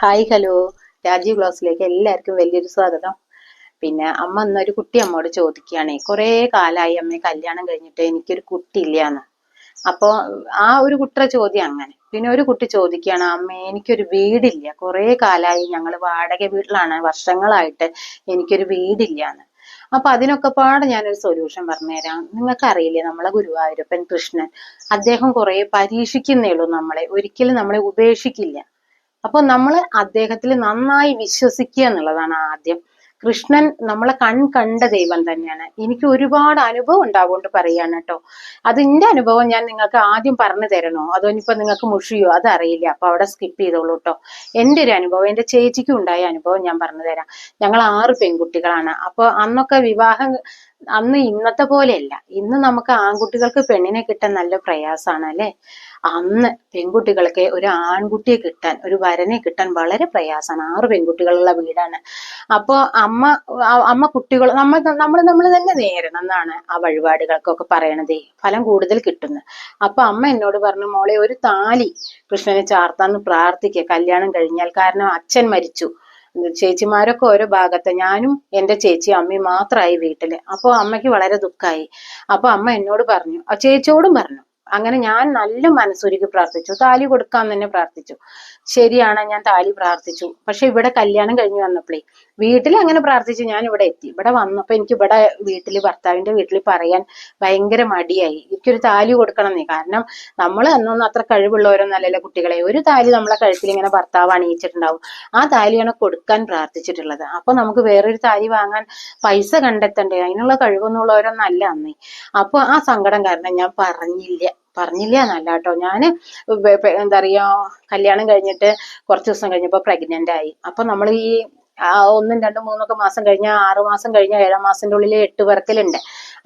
Hi hello Rajeev ക്ലാസ്സിലേക്ക് എല്ലാവർക്കും വലിയൊരു സ്വാഗതം. പിന്നെ അമ്മ എന്നൊരു കുട്ടി അമ്മോട് ചോദിക്കുകയാണെ. കുറേ കാലമായി അമ്മ കല്യാണം കഴിഞ്ഞിട്ട് എനിക്കൊരു കുട്ടി ഇല്ലാന്ന് അപ്പോ ആ ഒരു കുട്ടിയുടെ ചോദ്യം അങ്ങനെ. പിന്നെ ഒരു കുട്ടി ചോദിക്കുകയാണ് അമ്മ എനിക്കൊരു വീടില്ല. കുറേ കാലമായി ഞങ്ങൾ വാടക വീട്ടിലാണ്. വർഷങ്ങളായിട്ട് എനിക്കൊരു വീടില്ലാന്ന്. അപ്പൊ അതിനൊക്കെ പാടെ ഞാനൊരു സൊല്യൂഷൻ പറഞ്ഞുതരാം. നിങ്ങൾക്ക് അറിയില്ലേ നമ്മളെ ഗുരുവായൂരപ്പൻ കൃഷ്ണൻ അദ്ദേഹം കുറെ പരീക്ഷിക്കുന്നേ ഉള്ളൂ നമ്മളെ. ഒരിക്കലും നമ്മളെ ഉപേക്ഷിക്കില്ല. അപ്പൊ നമ്മൾ അദ്ദേഹത്തിൽ നന്നായി വിശ്വസിക്കുക എന്നുള്ളതാണ് ആദ്യം. കൃഷ്ണൻ നമ്മളെ കൺ കണ്ട ദൈവം തന്നെയാണ്. എനിക്ക് ഒരുപാട് അനുഭവം ഉണ്ടാവുകൊണ്ട് പറയാണ് കേട്ടോ. അതിന്റെ അനുഭവം ഞാൻ നിങ്ങൾക്ക് ആദ്യം പറഞ്ഞു തരണോ? അതോ ഇനിയിപ്പോ നിങ്ങൾക്ക് മുഷിയോ? അതറിയില്ല. അപ്പൊ അവിടെ സ്കിപ്പ് ചെയ്തോളൂ കേട്ടോ. എന്റെ ഒരു അനുഭവം എന്റെ ചേച്ചിക്കും ഉണ്ടായ അനുഭവം ഞാൻ പറഞ്ഞു തരാം. ഞങ്ങൾ ആറ് പെൺകുട്ടികളാണ്. അപ്പൊ അന്നൊക്കെ വിവാഹം അന്ന് ഇന്നത്തെ പോലെയല്ല. ഇന്ന് നമുക്ക് ആൺകുട്ടികൾക്ക് പെണ്ണിനെ കിട്ടാൻ നല്ല പ്രയാസമാണ് അല്ലെ? അന്ന് പെൺകുട്ടികൾക്ക് ഒരു ആൺകുട്ടിയെ കിട്ടാൻ ഒരു വരനെ കിട്ടാൻ വളരെ പ്രയാസമാണ് ആറ് പെൺകുട്ടികളുള്ള വീടാണ്. അപ്പൊ അമ്മ അമ്മ കുട്ടികൾ നമ്മൾ നമ്മൾ നമ്മൾ തന്നെ എന്നാണ് ആ വഴിപാടുകൾക്കൊക്കെ പറയണതേ ഫലം കൂടുതൽ കിട്ടുന്നത്. അപ്പൊ അമ്മ എന്നോട് പറഞ്ഞു മോളെ ഒരു താലി കൃഷ്ണനെ ചാർത്താന്ന് പ്രാർത്ഥിക്കുക കല്യാണം കഴിഞ്ഞാൽ കാരണം അച്ഛൻ മരിച്ചു. ചേച്ചിമാരൊക്കെ ഓരോ ഭാഗത്ത്. ഞാനും എന്റെ ചേച്ചി അമ്മയും മാത്രമായി വീട്ടിൽ. അപ്പോൾ അമ്മയ്ക്ക് വളരെ ദുഃഖമായി അപ്പോൾ അമ്മ എന്നോട് പറഞ്ഞു ചേച്ചിയോടും പറഞ്ഞു അങ്ങനെ ഞാൻ നല്ല മനസ്സൊരുക്കി പ്രാർത്ഥിച്ചു. താലി കൊടുക്കാൻ തന്നെ പ്രാർത്ഥിച്ചു. ശരിയാണ് ഞാൻ താലി പ്രാർത്ഥിച്ചു. പക്ഷെ ഇവിടെ കല്യാണം കഴിഞ്ഞു വന്നപ്പോഴേ വീട്ടിൽ അങ്ങനെ പ്രാർത്ഥിച്ചു ഞാൻ ഇവിടെ എത്തി. ഇവിടെ വന്നപ്പോ എനിക്ക് ഇവിടെ വീട്ടിൽ ഭർത്താവിന്റെ വീട്ടിൽ പറയാൻ ഭയങ്കര മടിയായി. എനിക്കൊരു താലി കൊടുക്കണം നീ കാരണം നമ്മൾ അന്നൊന്നും അത്ര കഴിവുള്ളവരൊന്നല്ലല്ലോ കുട്ടികളെ. ഒരു താലി നമ്മളെ കഴുത്തിൽ ഇങ്ങനെ ഭർത്താവ് അണിയിച്ചിട്ടുണ്ടാവും. ആ താലിയാണ് കൊടുക്കാൻ പ്രാർത്ഥിച്ചിട്ടുള്ളത്. അപ്പൊ നമുക്ക് വേറൊരു താലി വാങ്ങാൻ പൈസ കണ്ടെത്തണ്ടേ? അതിനുള്ള കഴിവൊന്നുള്ളവരൊന്നല്ല അന്നേ. അപ്പൊ ആ സങ്കടം കാരണം ഞാൻ പറഞ്ഞില്ല. പറഞ്ഞില്ല എന്നല്ല കേട്ടോ വെ- എന്താ പറയാ കല്യാണം കഴിഞ്ഞിട്ട് കുറച്ച് ദിവസം കഴിഞ്ഞപ്പോൾ പ്രഗ്നന്റ് ആയി. അപ്പോൾ നമ്മൾ ഈ ഒന്നും രണ്ടും മൂന്നൊക്കെ മാസം കഴിഞ്ഞ ആറു മാസം കഴിഞ്ഞ ഏഴാം മാസത്തിന്റെ ഉള്ളിൽ എട്ട് വർക്കലുണ്ട്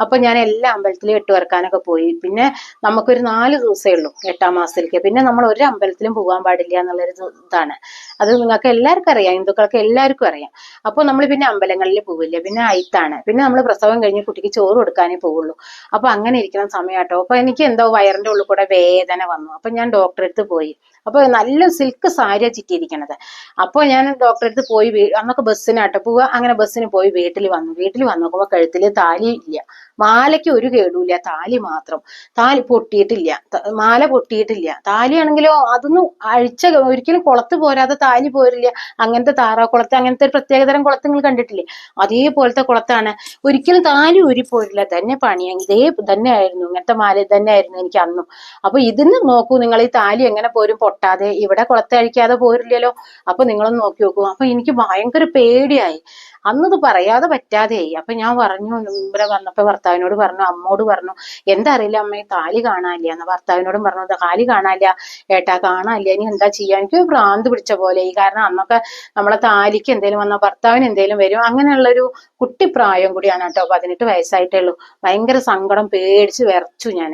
അപ്പൊ ഞാൻ എല്ലാ അമ്പലത്തിലും എട്ട് വർക്കാനൊക്കെ പോയി. പിന്നെ നമുക്കൊരു നാല് ദിവസമേ ഉള്ളൂ എട്ടാം മാസത്തിലേക്ക്. പിന്നെ നമ്മൾ ഒരു അമ്പലത്തിലും പോകാൻ പാടില്ല എന്നുള്ളൊരു ഇതാണ്. അത് നിങ്ങൾക്ക് എല്ലാവർക്കും അറിയാം. ഹിന്ദുക്കൾക്ക് എല്ലാവർക്കും അറിയാം. അപ്പൊ നമ്മൾ പിന്നെ അമ്പലങ്ങളിൽ പോവില്ല. പിന്നെ അയിത്താണ്. പിന്നെ നമ്മൾ പ്രസവം കഴിഞ്ഞ് കുട്ടിക്ക് ചോറ് കൊടുക്കാനേ പോവുള്ളൂ. അപ്പൊ അങ്ങനെ ഇരിക്കുന്ന സമയമാട്ടോ അപ്പൊ എനിക്ക് എന്തോ വയറിന്റെ ഉള്ളിൽ കൂടെ വേദന വന്നു. അപ്പൊ ഞാൻ ഡോക്ടറെ അടുത്ത് പോയി. അപ്പൊ നല്ല സിൽക്ക് സാരിയാ ചിറ്റിയിരിക്കണത്. അപ്പോൾ ഞാൻ ഡോക്ടറെ അടുത്ത് പോയി അന്നൊക്കെ ബസ്സിനാട്ടോ പോവുക അങ്ങനെ ബസ്സിന് പോയി വീട്ടിൽ വന്നു. വീട്ടിൽ വന്നു കഴുത്തിൽ താലി ഇല്ല. മാലയ്ക്ക് ഒരു കേടുമില്ല താലി മാത്രം. താലി പൊട്ടിയിട്ടില്ല. മാല പൊട്ടിയിട്ടില്ല. താലിയാണെങ്കിലോ അതൊന്നും അഴിച്ച ഒരിക്കലും കുളത്ത് പോരാതെ താലി പോരില്ല. അങ്ങനത്തെ താറാ കുളത്ത് അങ്ങനത്തെ ഒരു പ്രത്യേകതരം കുളത്ത് നിങ്ങൾ കണ്ടിട്ടില്ലേ? അതേപോലത്തെ കുളത്താണ്. ഒരിക്കലും താലി ഊരിപ്പോരില്ല തന്നെ പണിയാ ഇതേ തന്നെ ആയിരുന്നു ഇങ്ങനത്തെ മാല തന്നെ ആയിരുന്നു എനിക്ക് അന്നും. അപ്പൊ ഇതിന് നോക്കൂ നിങ്ങൾ ഈ താലി എങ്ങനെ പോരും പൊട്ടാതെ ഇവിടെ കുളത്തെ അഴിക്കാതെ പോരില്ലല്ലോ. അപ്പൊ നിങ്ങളൊന്ന് നോക്കി നോക്കൂ. അപ്പൊ എനിക്ക് ഭയങ്കര പേടിയായി. അന്നത് പറയാതെ പറ്റാതെയായി. അപ്പൊ ഞാൻ പറഞ്ഞു ഇവിടെ വന്നപ്പോ ഭർത്താവിനോട് പറഞ്ഞു അമ്മോട് പറഞ്ഞു എന്താ അറിയില്ല അമ്മേ താലി കാണാനില്ല. എന്ന് ഭർത്താവിനോടും പറഞ്ഞു "ദാ താലി കാണാനില്ല. ഏട്ടാ കാണാനില്ല. ഇനി എന്താ ചെയ്യാ? എനിക്ക് ഭ്രാന്ത് പിടിച്ച പോലെ. ഈ കാരണം അന്നൊക്കെ നമ്മളെ താലിക്ക് എന്തേലും വന്ന ഭർത്താവിന് എന്തേലും വരും. അങ്ങനെയുള്ളൊരു കുട്ടിപ്രായം കൂടിയാണ് കേട്ടോ പതിനെട്ട് വയസ്സായിട്ടേ ഉള്ളൂ ഭയങ്കര സങ്കടം പേടിച്ച് വിറച്ചു ഞാൻ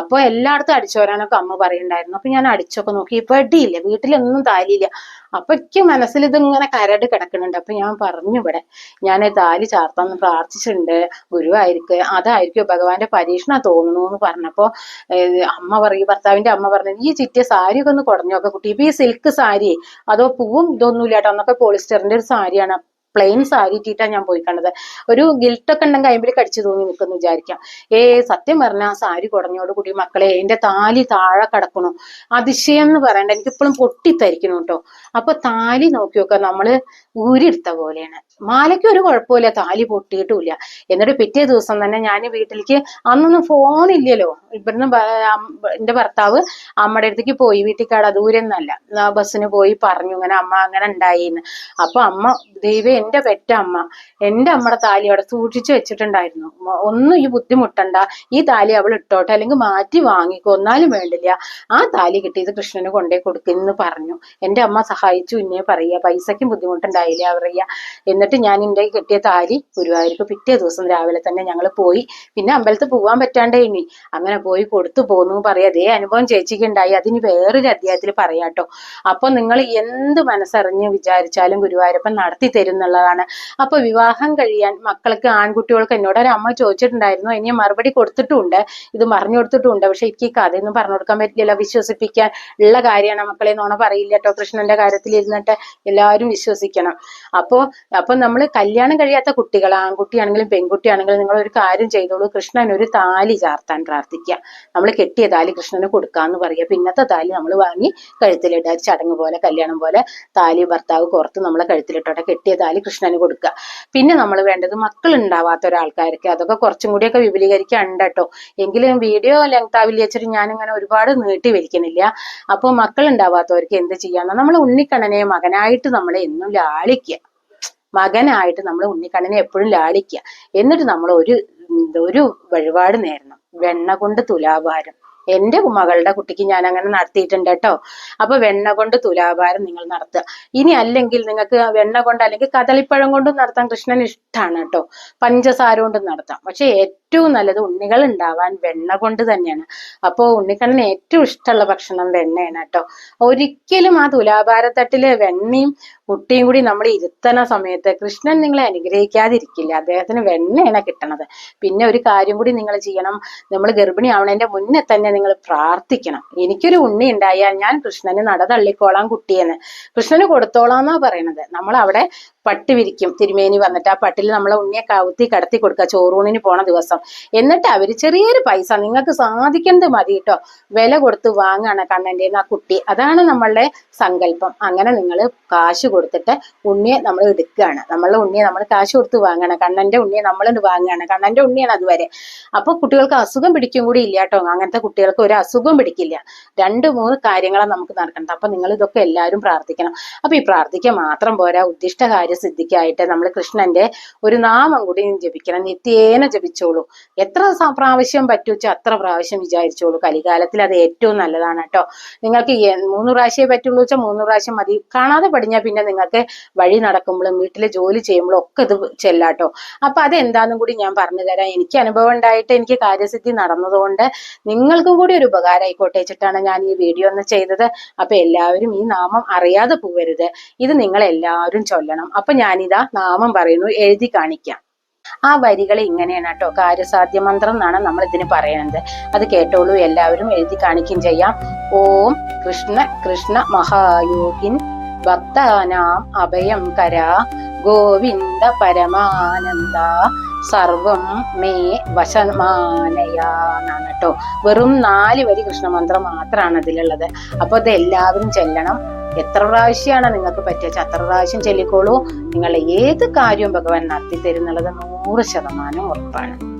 അപ്പൊ എല്ലായിടത്തും അടിച്ചു വരാനൊക്കെ അമ്മ പറയുണ്ടായിരുന്നു അപ്പൊ ഞാൻ അടിച്ചൊക്കെ നോക്കി. ഇപ്പൊ അടിയില്ല വീട്ടിലൊന്നും താലിയില്ല. അപ്പൊ എനിക്ക് മനസ്സിൽ ഇതിങ്ങനെ കരട് കിടക്കുന്നുണ്ട്. അപ്പൊ ഞാൻ പറഞ്ഞു ഇവിടെ ഞാൻ താലി ചാർത്താന്ന് പ്രാർത്ഥിച്ചിട്ടുണ്ട്. ഗുരുവായിരിക്കും. അതായിരിക്കും ഭഗവാന്റെ പരീക്ഷണ തോന്നുന്നു എന്ന് പറഞ്ഞപ്പോ അമ്മ പറയും ഭർത്താവിന്റെ അമ്മ പറഞ്ഞു ഈ ചിറ്റിയ സാരിയൊക്കെ ഒന്ന് ഒക്കെ കുട്ടി. ഇപ്പൊ ഈ സിൽക്ക് സാരി അതോ പൂവും ഇതൊന്നും കേട്ടോ അന്നൊക്കെ പോളിസ്റ്ററിന്റെ ഒരു സാരിയാണ്. പ്ലെയിൻ സാരി ഇട്ടിട്ടാണ് ഞാൻ പോയി കണ്ടത്. ഒരു ഗിൽട്ടൊക്കെ ഉണ്ടെങ്കിൽ അയിമ്പിൽ കടിച്ചു തൂങ്ങി നിൽക്കുന്നു വിചാരിക്കാം. ഏ സത്യം പറഞ്ഞ ആ സാരി കുടഞ്ഞോട് കൂടി മക്കളെ എന്റെ താലി താഴെ കിടക്കണു. അതിശയം എന്ന് പറയണ്ട. എനിക്കിപ്പോഴും പൊട്ടിത്തരിക്കണം കേട്ടോ അപ്പൊ താലി നോക്കി. നമ്മൾ ഊരിയെടുത്ത പോലെയാണ്. മാലയ്ക്ക് ഒരു കുഴപ്പമില്ല താലി പൊട്ടിയിട്ടുമില്ല. എന്നിട്ട് പിറ്റേ ദിവസം തന്നെ ഞാൻ വീട്ടിലേക്ക് അന്നൊന്നും ഫോൺ ഇല്ലല്ലോ. ഇവിടുന്ന് എന്റെ ഭർത്താവ് അമ്മയുടെ അടുത്തേക്ക് പോയി. വീട്ടിൽ കട ദൂരം എന്നല്ല ആ ബസ്സിന് പോയി പറഞ്ഞു ഇങ്ങനെ അമ്മ അങ്ങനെ ഉണ്ടായിന്ന്. അപ്പൊ അമ്മ ദൈവം എന്റെ പെറ്റ അമ്മ എന്റെ അമ്മയുടെ താലി അവിടെ സൂക്ഷിച്ചു വെച്ചിട്ടുണ്ടായിരുന്നു. ഒന്നും ഈ ബുദ്ധിമുട്ടണ്ട. ഈ താലി അവൾ ഇട്ടോട്ടെ അല്ലെങ്കിൽ മാറ്റി വാങ്ങിക്കോ ഒന്നാലും വേണ്ടില്ല. ആ താലി കിട്ടിയത് കൃഷ്ണന് കൊണ്ടേ കൊടുക്കുന്നു പറഞ്ഞു. എന്റെ അമ്മ സഹായിച്ചു ഇന്നേ പറയുക. പൈസക്കും ബുദ്ധിമുട്ടുണ്ടായില്ല പറയാ എന്നിട്ട് ഞാൻ എന്റെ കെട്ടിയ താലി ഗുരുവായൂർക്ക് പിറ്റേ ദിവസം രാവിലെ തന്നെ ഞങ്ങൾ പോയി. പിന്നെ അമ്പലത്തിൽ പോകാൻ പറ്റാണ്ടേ ഇനി അങ്ങനെ പോയി കൊടുത്തു പോന്നു പറയാം. അതേ അനുഭവം ചേച്ചിക്ക് ഉണ്ടായി. അതിന് വേറൊരു അധ്യായത്തിൽ പറയാട്ടോ അപ്പോൾ നിങ്ങൾ എന്ത് മനസ്സറിഞ്ഞ് വിചാരിച്ചാലും ഗുരുവായൂരപ്പൻ നടത്തി തരും എന്നുള്ളതാണ്. അപ്പൊ വിവാഹം കഴിയാൻ മക്കൾക്ക് ആൺകുട്ടികൾക്ക് എന്നോട് ഒരു അമ്മ ചോദിച്ചിട്ടുണ്ടായിരുന്നു. ഇനി മറുപടി കൊടുത്തിട്ടുണ്ട്. ഇത് മറിഞ്ഞു കൊടുത്തിട്ടുണ്ട്. പക്ഷെ എനിക്ക് ഈ കഥയൊന്നും പറഞ്ഞു കൊടുക്കാൻ പറ്റില്ല വിശ്വസിപ്പിക്കാൻ ഉള്ള കാര്യമാണ് മക്കളെ നോണ പറയില്ല കേട്ടോ. കൃഷ്ണന്റെ കാര്യത്തിൽ ഇരുന്നിട്ട് എല്ലാവരും വിശ്വസിക്കണം. അപ്പോ അപ്പൊ നമ്മൾ കല്യാണം കഴിയാത്ത കുട്ടികൾ ആൺകുട്ടിയാണെങ്കിലും പെൺകുട്ടിയാണെങ്കിലും നിങ്ങൾ ഒരു കാര്യം ചെയ്തോളൂ. കൃഷ്ണൻ ഒരു താലി ചാർത്താൻ പ്രാർത്ഥിക്കുക നമ്മൾ കെട്ടിയ താലി കൃഷ്ണന് കൊടുക്കാന്ന് പറയുക. പിന്നത്തെ താലി നമ്മൾ വാങ്ങി കഴുത്തിലിടുക ഒരു ചടങ്ങ് പോലെ കല്യാണം പോലെ താലി ഭർത്താവ് കുറത്ത് നമ്മളെ കഴുത്തിലിട്ടോട്ടെ. കെട്ടിയ താലി കൃഷ്ണന് കൊടുക്കുക പിന്നെ നമ്മൾ വേണ്ടത് മക്കൾ ഉണ്ടാവാത്ത ഒരാൾക്കാർക്ക് അതൊക്കെ കുറച്ചും കൂടിയൊക്കെ വിപുലീകരിക്കാനുണ്ട് കേട്ടോ എങ്കിലും വീഡിയോ ലെങ്ത് ആവില്ല വെച്ചിട്ട് ഞാനിങ്ങനെ ഒരുപാട് നീട്ടി വലിക്കുന്നില്ല. അപ്പോൾ മക്കൾ ഉണ്ടാവാത്തവർക്ക് എന്ത് ചെയ്യാന്ന്? നമ്മൾ ഉണ്ണിക്കണ്ണനെ മകനായിട്ട് നമ്മൾ എന്നും ലാളിക്കുക മകനായിട്ട് നമ്മൾ ഉണ്ണിക്കണ്ണനെ എപ്പോഴും ലാളിക്കുക എന്നിട്ട് നമ്മൾ ഒരു ഒരു വഴിപാട് നേരണം വെണ്ണ കൊണ്ട് തുലാഭാരം. എന്റെ മകളുടെ കുട്ടിക്ക് ഞാൻ അങ്ങനെ നടത്തിയിട്ടുണ്ട് കേട്ടോ. അപ്പൊ വെണ്ണ കൊണ്ട് തുലാഭാരം നിങ്ങൾ നടത്തുക. ഇനി അല്ലെങ്കിൽ നിങ്ങൾക്ക് വെണ്ണ കൊണ്ട് അല്ലെങ്കിൽ കദളിപ്പഴം കൊണ്ടും നടത്താൻ കൃഷ്ണൻ ഇഷ്ടമാണ് കേട്ടോ. പഞ്ചസാര കൊണ്ടും നടത്താം. പക്ഷെ ഏറ്റവും നല്ലത് ഉണ്ണികൾ ഉണ്ടാവാൻ വെണ്ണ കൊണ്ട് തന്നെയാണ്. അപ്പോൾ ഉണ്ണിക്കണ്ണന് ഏറ്റവും ഇഷ്ടമുള്ള ഭക്ഷണം വെണ്ണയാണ് കേട്ടോ. ഒരിക്കലും ആ തുലാഭാരത്തട്ടിൽ വെണ്ണയും കുട്ടിയും കൂടി നമ്മൾ ഇരുത്തണ സമയത്ത് കൃഷ്ണൻ നിങ്ങളെ അനുഗ്രഹിക്കാതിരിക്കില്ല. അദ്ദേഹത്തിന് വെണ്ണയാണ് കിട്ടണത്. പിന്നെ ഒരു കാര്യം കൂടി നിങ്ങൾ ചെയ്യണം. നമ്മൾ ഗർഭിണി ആവണതിന്റെ മുന്നേ തന്നെ നിങ്ങൾ പ്രാർത്ഥിക്കണം. എനിക്കൊരു ഉണ്ണി ഉണ്ടായാൽ ഞാൻ കൃഷ്ണന് നട തള്ളിക്കോളാം കുട്ടിയെന്ന്. കൃഷ്ണന് കൊടുത്തോളാം എന്നാ പറയണത്. നമ്മൾ അവിടെ പട്ട് വിരിക്കും. തിരുമേനി വന്നിട്ട് ആ പട്ടിൽ നമ്മളെ ഉണ്ണിയെ കവുത്തി കടത്തി കൊടുക്കുക ചോറൂണിന് പോണ ദിവസം. എന്നിട്ട് അവർ ചെറിയൊരു പൈസ നിങ്ങൾക്ക് സാധിക്കുന്നത് മതി കേട്ടോ വില കൊടുത്ത് വാങ്ങാണ് കണ്ണന്റെ ആ കുട്ടി. അതാണ് നമ്മളുടെ സങ്കല്പം. അങ്ങനെ നിങ്ങൾ കാശ് കൊടുത്തിട്ട് ഉണ്ണിയെ നമ്മൾ എടുക്കുകയാണ്. നമ്മളെ ഉണ്ണിയെ നമ്മൾ കാശ് കൊടുത്ത് വാങ്ങണം. കണ്ണന്റെ ഉണ്ണിയെ നമ്മൾ വാങ്ങുകയാണ് കണ്ണന്റെ ഉണ്ണിയാണ് അതുവരെ. അപ്പോൾ കുട്ടികൾക്ക് അസുഖം പിടിക്കും കൂടി ഇല്ല കേട്ടോ അങ്ങനത്തെ കുട്ടികൾക്ക് ഒരു അസുഖം പിടിക്കില്ല. രണ്ട് മൂന്ന് കാര്യങ്ങളാണ് നമുക്ക് നടക്കേണ്ടത്. അപ്പൊ നിങ്ങൾ ഇതൊക്കെ എല്ലാവരും പ്രാർത്ഥിക്കണം. അപ്പൊ ഈ പ്രാർത്ഥിക്കുക മാത്രം പോരാ. ഉദ്ദിഷ്ട കാര്യസിദ്ധിക്കായിട്ട് നമ്മൾ കൃഷ്ണന്റെ ഒരു നാമം കൂടി ജപിക്കണം. നിത്യേന ജപിച്ചോളൂ. എത്ര പ്രാവശ്യം പറ്റൂച്ച അത്ര പ്രാവശ്യം വിചാരിച്ചോളൂ. കലികാലത്തിൽ അത് ഏറ്റവും നല്ലതാണ് കേട്ടോ. നിങ്ങൾക്ക് മൂന്ന് പ്രാവശ്യമേ പറ്റുള്ളൂ വെച്ചാൽ മൂന്ന് പ്രാവശ്യം മതി. കാണാതെ പഠിഞ്ഞാൽ പിന്നെ നിങ്ങൾക്ക് വഴി നടക്കുമ്പോഴും വീട്ടിലെ ജോലി ചെയ്യുമ്പോഴും ഒക്കെ ഇത് ചെല്ലാട്ടോ. അപ്പൊ അതെന്താന്നും കൂടി ഞാൻ പറഞ്ഞു തരാം. എനിക്ക് അനുഭവം ഉണ്ടായിട്ട് എനിക്ക് കാര്യസിദ്ധി നടന്നതുകൊണ്ട് നിങ്ങൾക്കും കൂടി ഒരു ഉപകാരം ആയിക്കോട്ടെ വെച്ചിട്ടാണ് ഞാൻ ഈ വീഡിയോ ഒന്ന് ചെയ്തത്. അപ്പൊ എല്ലാവരും ഈ നാമം അറിയാതെ പോവരുത്. ഇത് നിങ്ങൾ എല്ലാവരും ചൊല്ലണം. അപ്പൊ ഞാനിതാ നാമം പറയുന്നു എഴുതി കാണിക്കാം. ആ വരികൾ ഇങ്ങനെയാണ് കേട്ടോ. കാര്യസാധ്യ മന്ത്രം എന്നാണ് നമ്മൾ ഇതിന് പറയുന്നത് അത് കേട്ടോളൂ എല്ലാവരും എഴുതി കാണിക്കുകയും ചെയ്യാം. ഓം കൃഷ്ണ കൃഷ്ണ മഹായോഗിൻ ഭക്താനാം അഭയം കര ഗോവിന്ദ പരമാനന്ദ സർവം മേ വശമാനയാണ് കേട്ടോ. വെറും നാല് വരി കൃഷ്ണമന്ത്രം മാത്രമാണ് അതിലുള്ളത്. അപ്പൊ അത് എല്ലാവരും ചെല്ലണം. എത്ര പ്രാവശ്യമാണ് നിങ്ങൾക്ക് പറ്റിയ അത്ര പ്രാവശ്യം ചൊല്ലിക്കോളൂ. നിങ്ങളെ ഏത് കാര്യവും ഭഗവാൻ നടത്തി തരുന്നുള്ളത് നൂറ് ശതമാനം ഉറപ്പാണ്.